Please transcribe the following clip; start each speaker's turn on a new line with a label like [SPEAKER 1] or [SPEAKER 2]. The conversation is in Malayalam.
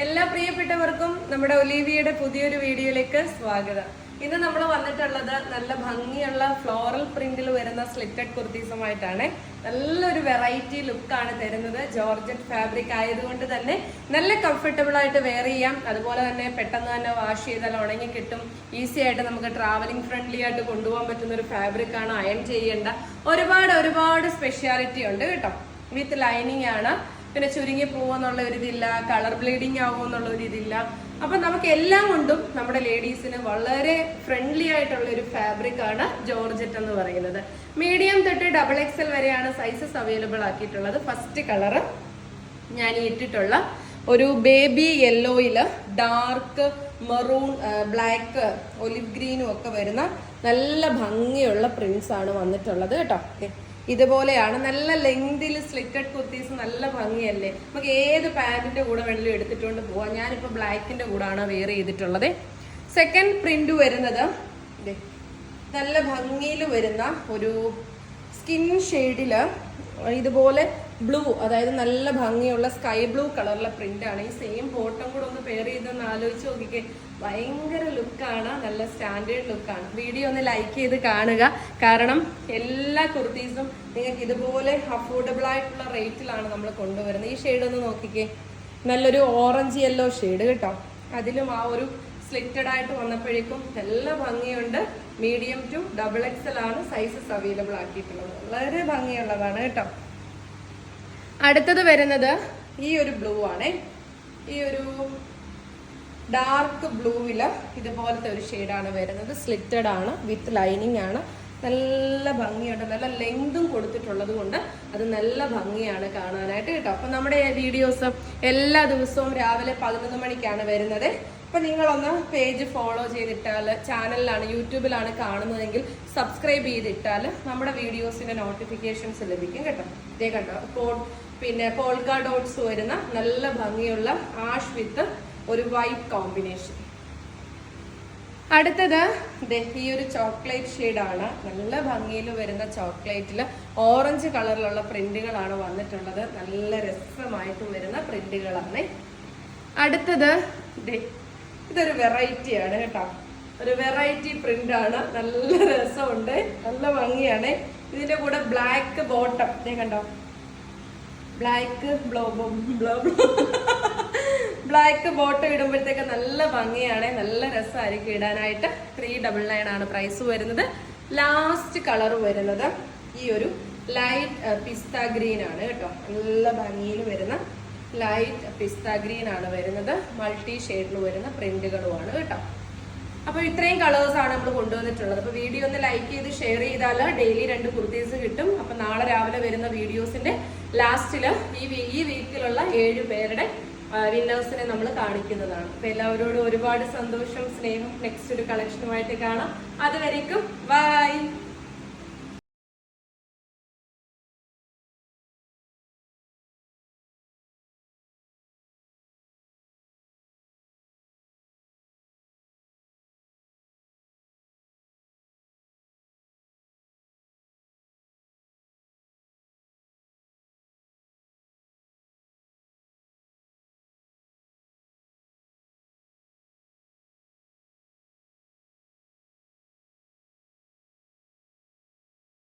[SPEAKER 1] എല്ലാ പ്രിയപ്പെട്ടവർക്കും നമ്മുടെ ഒലീവിയുടെ പുതിയൊരു വീഡിയോയിലേക്ക് സ്വാഗതം. ഇന്ന് നമ്മൾ വന്നിട്ടുള്ളത് നല്ല ഭംഗിയുള്ള ഫ്ലോറൽ പ്രിന്റിൽ വരുന്ന സ്ലിറ്റഡ് കുർത്തീസുമായിട്ടാണ്. നല്ലൊരു വെറൈറ്റി ലുക്കാണ് തരുന്നത്. ജോർജറ്റ് ഫാബ്രിക് ആയതുകൊണ്ട് തന്നെ നല്ല കംഫർട്ടബിൾ ആയിട്ട് വെയർ ചെയ്യാം. അതുപോലെ തന്നെ പെട്ടെന്ന് തന്നെ വാഷ് ചെയ്താൽ ഉണങ്ങി കിട്ടും. ഈസി ആയിട്ട് നമുക്ക് ട്രാവലിംഗ് ഫ്രണ്ട്ലി ആയിട്ട് കൊണ്ടുപോകാൻ പറ്റുന്ന ഒരു ഫാബ്രിക് ആണ്. അയൺ ചെയ്യേണ്ട ഒരുപാട് ഒരുപാട് സ്പെഷ്യാലിറ്റി ഉണ്ട് കേട്ടോ. വിത്ത് ലൈനിങ് ആണ്. പിന്നെ ചുരുങ്ങി പോകുമെന്നുള്ള ഒരു ഇതില്ല കളർ ബ്ലീഡിങ് ആവുമെന്നുള്ള ഒരു ഇതില്ല അപ്പൊ നമുക്ക് എല്ലാം കൊണ്ടും നമ്മുടെ ലേഡീസിന് വളരെ ഫ്രണ്ട്ലി ആയിട്ടുള്ള ഒരു ഫാബ്രിക് ആണ് ജോർജറ്റ് എന്ന് പറയുന്നത്. മീഡിയം തൊട്ട് ഡബിൾ എക്സൽ വരെയാണ് സൈസസ് അവൈലബിൾ ആക്കിയിട്ടുള്ളത്. ഫസ്റ്റ് കളർ ഞാൻ ഇട്ടിട്ടുള്ള ഒരു ബേബി യെല്ലോയിൽ ഡാർക്ക് മെറൂൺ ബ്ലാക്ക് ഒലിവ് ഗ്രീനും ഒക്കെ വരുന്ന നല്ല ഭംഗിയുള്ള പ്രിന്റ്സ് ആണ് വന്നിട്ടുള്ളത് കേട്ടോ. ഇതുപോലെയാണ്. നല്ല ലെങ്തിൽ സ്ലിറ്റഡ് കുർത്തീസ് നല്ല ഭംഗിയല്ലേ? നമുക്ക് ഏത് പാന്റിന്റെ കൂടെ വേണമെങ്കിലും എടുത്തിട്ടുകൊണ്ട് പോവാം. ഞാനിപ്പോൾ ബ്ലാക്കിന്റെ കൂടാണ് വെയർ ചെയ്തിട്ടുള്ളത്. സെക്കൻഡ് പ്രിന്റ് വരുന്നത് നല്ല ഭംഗിയിൽ വരുന്ന ഒരു സ്കിൻ ഷെയ്ഡിൽ ഇതുപോലെ ബ്ലൂ അതായത് നല്ല ഭംഗിയുള്ള സ്കൈ ബ്ലൂ കളറിലെ പ്രിന്റ് ആണ്. ഈ സെയിം ഫോട്ടോ കൂടെ ഒന്ന് പെയർ ചെയ്തൊന്ന് ആലോചിച്ച് നോക്കിക്കേ. ഭയങ്കര ലുക്കാണ് നല്ല സ്റ്റാൻഡേർഡ് ലുക്കാണ് വീഡിയോ ഒന്ന് ലൈക്ക് ചെയ്ത് കാണുക. കാരണം എല്ലാ കുർത്തീസും നിങ്ങൾക്ക് ഇതുപോലെ അഫോർഡബിൾ ആയിട്ടുള്ള റേറ്റിലാണ് നമ്മൾ കൊണ്ടുവരുന്നത്. ഈ ഷെയ്ഡ് ഒന്ന് നോക്കിക്കേ. നല്ലൊരു ഓറഞ്ച് യെല്ലോ ഷെയ്ഡ് കേട്ടോ. അതിലും ആ ഒരു സ്ലിറ്റഡ് ആയിട്ട് വന്നപ്പോഴേക്കും നല്ല ഭംഗിയുണ്ട്. മീഡിയം ടു ഡബിൾ എക്സൽ ആണ് സൈസസ് അവൈലബിൾ ആക്കിയിട്ടുള്ളത്. വളരെ ഭംഗിയുള്ളതാണ് കേട്ടോ. അടുത്തത് വരുന്നത്? ഈ ഒരു ബ്ലൂ ആണ്. ഈ ഒരു ഡാർക്ക് ബ്ലൂവിൽ ഇതുപോലത്തെ ഒരു ഷെയ്ഡാണ് വരുന്നത്. സ്ലിറ്റഡ് ആണ് വിത്ത് ലൈനിങ് ആണ്. നല്ല ഭംഗിയുണ്ട്. നല്ല ലെങ്തും കൊടുത്തിട്ടുള്ളത് കൊണ്ട് അത് നല്ല ഭംഗിയാണ് കാണാനായിട്ട് കേട്ടോ. അപ്പൊ നമ്മുടെ വീഡിയോസ് എല്ലാ ദിവസവും രാവിലെ പതിനൊന്ന് മണിക്കാണ് വരുന്നത്. അപ്പൊ നിങ്ങളൊന്ന് പേജ് ഫോളോ ചെയ്തിട്ടാൽ ചാനലിലാണ് യൂട്യൂബിലാണ് കാണുന്നതെങ്കിൽ സബ്സ്ക്രൈബ് ചെയ്തിട്ടാൽ നമ്മുടെ വീഡിയോസിന്റെ നോട്ടിഫിക്കേഷൻസ് ലഭിക്കും കേട്ടോ. ഇതേ കണ്ടോ? ഇപ്പോൾ പിന്നെ പോൾക്ക ഡോട്ട്സ് വരുന്ന നല്ല ഭംഗിയുള്ള ആഷ് വിത്ത് ഒരു വൈറ്റ് കോമ്പിനേഷൻ അടുത്തത് ഈ ഒരു ചോക്ലേറ്റ് ഷെയ്ഡാണ് നല്ല ഭംഗിയിൽ വരുന്ന ചോക്ലേറ്റിൽ ഓറഞ്ച് കളറിലുള്ള പ്രിന്റുകളാണ് വന്നിട്ടുള്ളത്. നല്ല രസമായിട്ട് വരുന്ന പ്രിന്റുകളാണ് അടുത്തത് ഇതൊരു വെറൈറ്റി ആണ് കേട്ടോ. ഒരു വെറൈറ്റി പ്രിന്റ് ആണ്. നല്ല രസമുണ്ട്. നല്ല ഭംഗിയാണ്. ഇതിന്റെ കൂടെ ബ്ലാക്ക് ബോട്ടം ഞാൻ കണ്ടോ? ബ്ലാക്ക് ബ്ലോ ബ്ലോ ബ്ലാക്ക് ബോട്ടം ഇടുമ്പോഴത്തേക്ക് നല്ല ഭംഗിയാണ്. നല്ല രസമായിരിക്കും ഇടാനായിട്ട്. ത്രീ ഡബിൾ നയൻ ആണ് പ്രൈസ് വരുന്നത്. ലാസ്റ്റ് കളർ വരുന്നത് ഈ ഒരു ലൈറ്റ് പിസ്ത ഗ്രീൻ ആണ് കേട്ടോ. നല്ല ഭംഗിയിൽ വരുന്ന ലൈറ്റ് പിസ്ത ഗ്രീൻ ആണ് വരുന്നത്. മൾട്ടി ഷെയ്ഡിൽ വരുന്ന പ്രിന്റുകളുമാണ് കേട്ടോ. അപ്പോൾ ഇത്രയും കളേഴ്സ് ആണ് നമ്മൾ കൊണ്ടുവന്നിട്ടുള്ളത്. അപ്പോൾ വീഡിയോ ഒന്ന് ലൈക്ക് ചെയ്ത് ഷെയർ ചെയ്താൽ ഡെയിലി രണ്ട് കുർത്തീസ് കിട്ടും. അപ്പോൾ നാളെ രാവിലെ വരുന്ന വീഡിയോസിന്റെ ലാസ്റ്റിൽ ഈ ഈ വീക്കിലുള്ള ഏഴ് പേരുടെ വിന്നേഴ്സിനെ നമ്മൾ കാണിക്കുന്നതാണ്. അപ്പൊ എല്ലാവരോടും ഒരുപാട് സന്തോഷം സ്നേഹം. നെക്സ്റ്റ് ഒരു കളക്ഷനുമായിട്ട് കാണാം. അതുവരേക്കും ബൈ